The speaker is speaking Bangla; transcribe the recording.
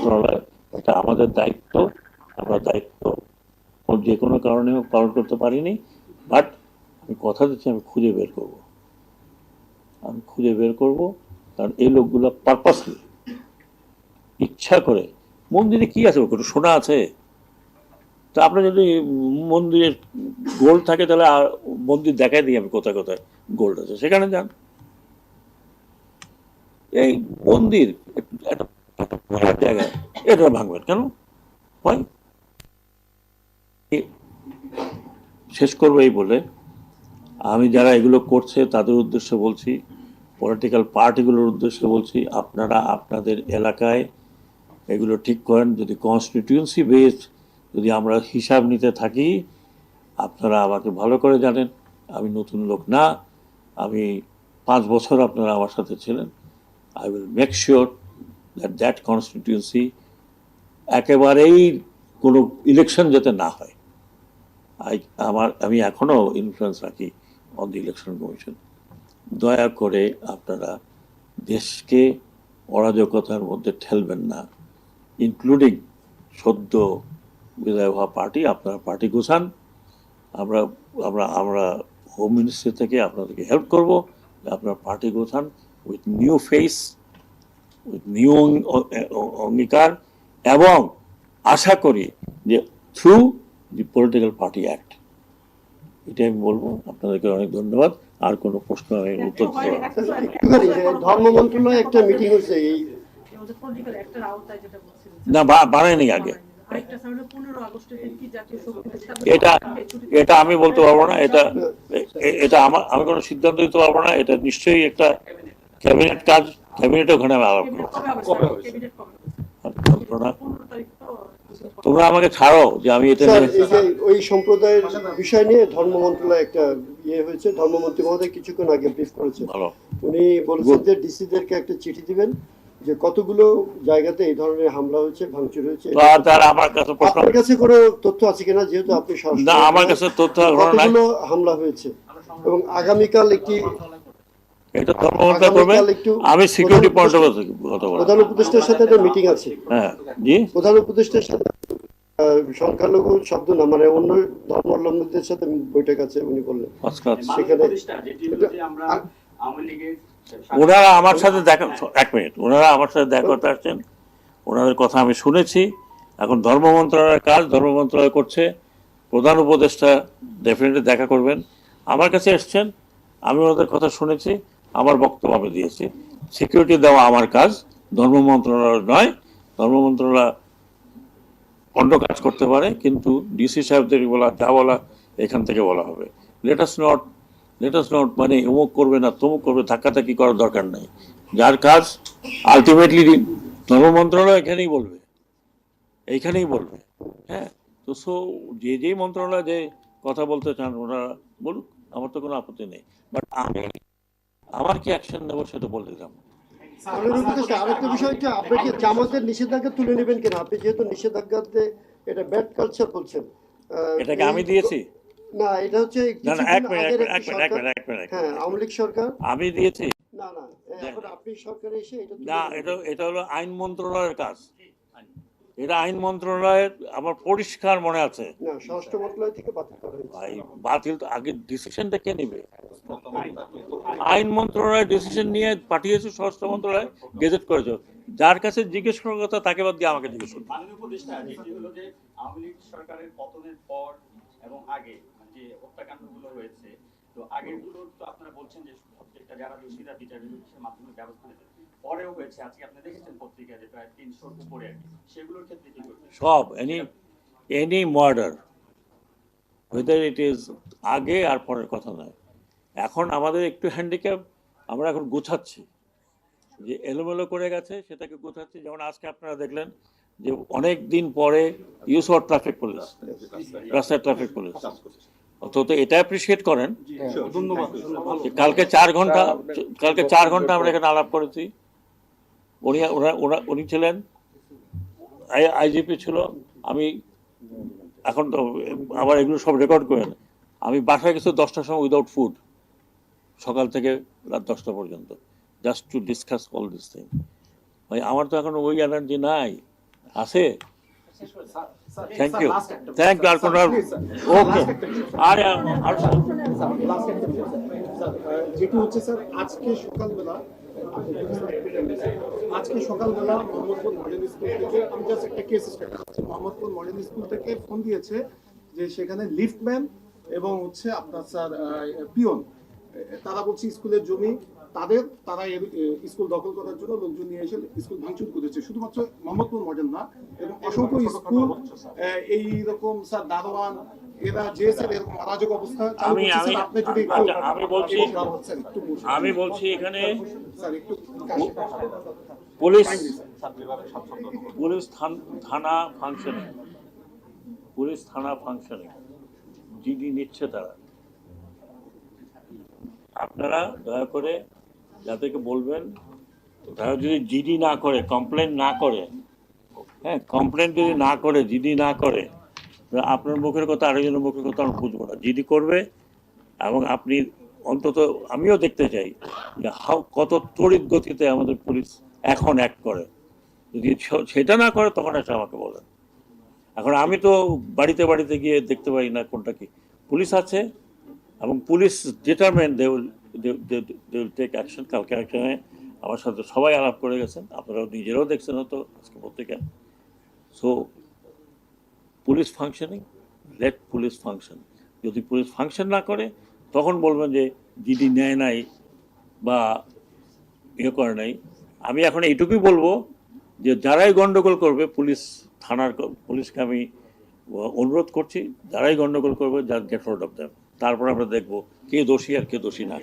মন্ত্রণালয় এটা আমাদের দায়িত্ব, আমরা দায়িত্ব যে কোনো কারণে হোক পালন করতে পারিনি বাট আমি কথা দিচ্ছি, আমি খুঁজে বের করব। আমি খুঁজে বের করব, কারণ এই লোকগুলো পারপাসলি ইচ্ছা করে, মন্দিরে কি আছে কোনো সোনা আছে। তা আপনার যদি মন্দিরের গোল্ড থাকে, তাহলে আর মন্দির দেখাই দিই আমি কোথায় কোথায় গোল্ড আছে। সেখানে যান। এই মন্দির একটা একটা ভাঙার জায়গা এটা ভাঙবেন কেন? হয় শেষ করব এই বলে। আমি যারা এগুলো করছে, তাদের উদ্দেশ্যে বলছি পলিটিক্যাল পার্টিগুলোর উদ্দেশ্যে বলছি, আপনারা আপনাদের এলাকায় এগুলো ঠিক করেন। যদি কনস্টিটিউন্সি বেসড যদি আমরা হিসাব নিতে থাকি, আপনারা আমাকে ভালো করে জানেন। আমি নতুন লোক না। আমি পাঁচ বছর আপনারা আমার সাথে ছিলেন। I will make sure that that constituency একেবারেই কোনো ইলেকশন যাতে না হয়। আমার, আমি এখনও ইনফ্লুয়েন্স রাখি অন দি ইলেকশন কমিশন দয়া করে আপনারা দেশকে অরাজকতার মধ্যে ঠেলবেন না ইনক্লুডিং সদ্য বিদায় হওয়া পার্টি, আপনারা পার্টি গোছান। আমরা আমরা আমরা হোম মিনিস্ট্রি থেকে আপনাদেরকে হেল্প করব। আপনার পার্টি গোছান উইথ নিউ ফেস নিউ অঙ্গীকার এবং আশা করি যে through the political party act এটাই আমি বলব। আপনাদেরকে অনেক ধন্যবাদ। আর কোনো প্রশ্ন আমি উত্তর ধর্ম মন্ত্রণালয়ে একটা মিটিং হচ্ছে এই না বা- বানায়নি আগে। এটা এটা আমি বলতে পারব না। এটা এটা আমার আমি কোনো সিদ্ধান্ত দিতে পারব না। এটা নিশ্চয়ই একটা ক্যাবিনেট কাজ ক্যাবিনেট ওখানে আলাপ তোমরা- আমাকে ছাড়ো যে আমি এটা ওই সম্প্রদায়ের বিষয় নিয়ে ধর্ম মন্ত্রণালয়ে একটা ইয়ে হয়েছে ধর্মমন্ত্রী মহোদয় কিছুক্ষণ আগে ব্রিফ করেছে ভালো। উনি বলেছেন যে ডিসিদেরকে একটা চিঠি দিবেন যে কতগুলো জায়গাতে এই ধরনের হামলা হয়েছে ভাঙচুর হয়েছে। আর তার আমার কাছে প্রশ্ন আপনার কাছে কোনো তথ্য আছে কিনা? যেহেতু আপনি না আমার কাছে তথ্য কতগুলো হামলা হয়েছে? এবং আগামীকাল একটি এটা ধর্মমন্ত্রী করবে আমি সিকিউরিটি পয়েন্ট অফ কথা বলব। প্রধান উপদেষ্টার সাথে একটা মিটিং আছে। হ্যাঁ জি। প্রধান উপদেষ্টার সাথে সংখ্যালঘু শব্দ না মানে অন্য ধর্মাবলম্বীদের সাথে বৈঠক আছে উনি বললেন। সেখানে আমরা আওয়ামী লীগের ওনারা আমার সাথে দেখা এক মিনিট। ওনারা আমার সাথে দেখা করতে আসছেন। ওনাদের কথা আমি শুনেছি। এখন ধর্ম মন্ত্রণালয়ের কাজ ধর্ম মন্ত্রণালয় করছে। প্রধান উপদেষ্টা ডেফিনেটলি দেখা করবেন। আমার কাছে এসছেন। আমি ওনাদের কথা শুনেছি। আমার বক্তব্য আমি দিয়েছি। সিকিউরিটি দেওয়া আমার কাজ, ধর্ম মন্ত্রণালয় নয়। ধর্ম মন্ত্রণালয় অন্য কাজ করতে পারে, কিন্তু ডিসি সাহেবদের বলা, যা বলা, এখান থেকে বলা হবে। লেটাস নট লেটাস নট মানে অমুক করবে না, তমুক করবে, ধাক্কাধাক্কি করার দরকার নেই। যার কাজ আলটিমেটলি ধর্ম মন্ত্রণালয় এখানেই বলবে। এইখানেই বলবে। হ্যাঁ? তো সো যে যেই মন্ত্রণালয় যে কথা বলতে চান, ওনারা বলুক, আমার তো কোনো আপত্তি নেই। বাট আমি আমার কি অ্যাকশন নেব সেটা বলে দিলাম। আরেকটা বিষয় আপনি কি জামাতের নিষেধাজ্ঞা তুলে নেবেন কিনা? আপনি যেহেতু নিষেধাজ্ঞাতে এটা ব্যাড কালচার বলছেন এটাকে আমি দিয়েছি? না এটা হচ্ছে হ্যাঁ আওয়ামী লীগ সরকার। আমি দিয়েছি? না না এখন আপনি সরকারে এসে এটা না এটা এটা হলো আইন মন্ত্রণালয়ের কাজ। এটা আইন মন্ত্রণালয়ের আমার পরিষ্কার মনে আছে। স্বরাষ্ট্র মন্ত্রণালয় থেকে বাতিল করা হয়েছে। ভাই বাতিল তো আগে ডিসিশনটা কে নেবে? আইন মন্ত্রণালয় ডিসিশন নিয়ে পাঠিয়েছে স্বরাষ্ট্র মন্ত্রণালয় গেজেট করেছে। যার কাছে জিজ্ঞেস করার কথা তাকে বাদ দিয়ে আমাকে জিজ্ঞেস আওয়ামী লীগ সরকারের পতনের পর এবং আগে মানে যে হত্যাকাণ্ডগুলো হয়েছে তো তো আপনারা বলছেন যে প্রত্যেকটা যারা দোষীরা বিচার বিবেচনার মাধ্যমে ব্যবস্থা নেবে। পরেও হয়েছে, আজকে আপনি দেখেছেন পত্রিকায় যে প্রায় তিনশোর উপরে আর সেগুলোর ক্ষেত্রে কি করবে সব any any murder whether it is আগে আর পরের কথা নয়। এখন আমাদের একটু হ্যান্ডিক্যাপ আমরা এখন গোছাচ্ছি। যে এলোমেলো করে গেছে, সেটাকে গোছাচ্ছি। যেমন আজকে আপনারা দেখলেন যে অনেক দিন পরে ইউজ হওয়ার ট্রাফিক পুলিশ রাস্তায় ট্রাফিক পুলিশ অন্তত এটা অ্যাপ্রিসিয়েট করেন। কালকে চার ঘণ্টা কালকে চার ঘণ্টা আমরা এখানে আলাপ করেছি। উনি ওরা ওরা উনি ছিলেন আইজিপি ছিল। আমি এখন তো আবার এগুলো সব রেকর্ড করে আমি বাসায় গেছি দশটার সময় উইদাউট ফুড সকাল থেকে রাত দশটা পর্যন্ত। Just to discuss all this thing ভাই আমার তো এখন ওই এনার্জি নাই। আছে? থ্যাংক ইউ থ্যাংক ইউ আর কোনো ওকে আর আর যেটি হচ্ছে স্যার আজকে সকালবেলা আজকে সকালবেলা মোহাম্মদপুর মডেল স্কুল থেকে আমি জাস্ট একটা কেস স্টার্ট করছি। মোহাম্মদপুর মডেল স্কুল থেকে ফোন দিয়েছে যে সেখানে লিফটম্যান এবং হচ্ছে আপনার স্যার পিয়ন তারা বলছে স্কুলের জমি তাদের তারা এর, স্কুল দখল করার জন্য লোকজন নিয়ে এসে স্কুল ভাঙচুর করেছে। শুধুমাত্র মোহাম্মদপুর মডেল না এবং অসংখ্য স্কুল এই রকম স্যার দারোয়ান এরা যে স্যার এরকম অরাজক অবস্থা আমি- আমি- স্যার, আপনি যদি একটু- আচ্ছা, আমি বলছি-। আমি এখানে স্যার একটু পুলিশ পুলিশ থানা ফাংশনিং পুলিশ থানা ফাংশনিং জিডি নিচ্ছে তারা। আপনারা দয়া করে যাদেরকে বলবেন, তারা যদি জিডি না করে কমপ্লেন না করে হ্যাঁ কমপ্লেন যদি না করে জিডি না করে আপনার মুখের কথা আরেকজনের মুখের কথা আমি বুঝব না। জিডি করবে এবং আপনি অন্তত আমিও দেখতে চাই যে হাউ, কত তড়িৎ গতিতে আমাদের পুলিশ এখন অ্যাক্ট করে। যদি সেটা না করে, তখন এসে আমাকে বলেন। এখন আমি তো বাড়িতে বাড়িতে গিয়ে দেখতে পাই না কোনটা কি। পুলিশ আছে এবং police determent they take action কালকে অ্যাকশনে আমার সাথে সবাই আলাপ করে গেছেন। আপনারাও নিজেরাও দেখছেন হয়তো আজকে পত্রিকা। So police functioning let police function যদি পুলিশ ফাংশন না করে, তখন বলবেন যে, জিডি নেয় নাই বা ইয়ে করে নাই। আমি এখন এইটুকুই বলব যে, যারাই গণ্ডগোল করবে পুলিশ থানার পুলিশকে আমি অনুরোধ করছি, যারাই গন্ডগোল করবে যার গেট আউট অফ দেম তারপর আমরা দেখব কে দোষী আর কে দোষী না।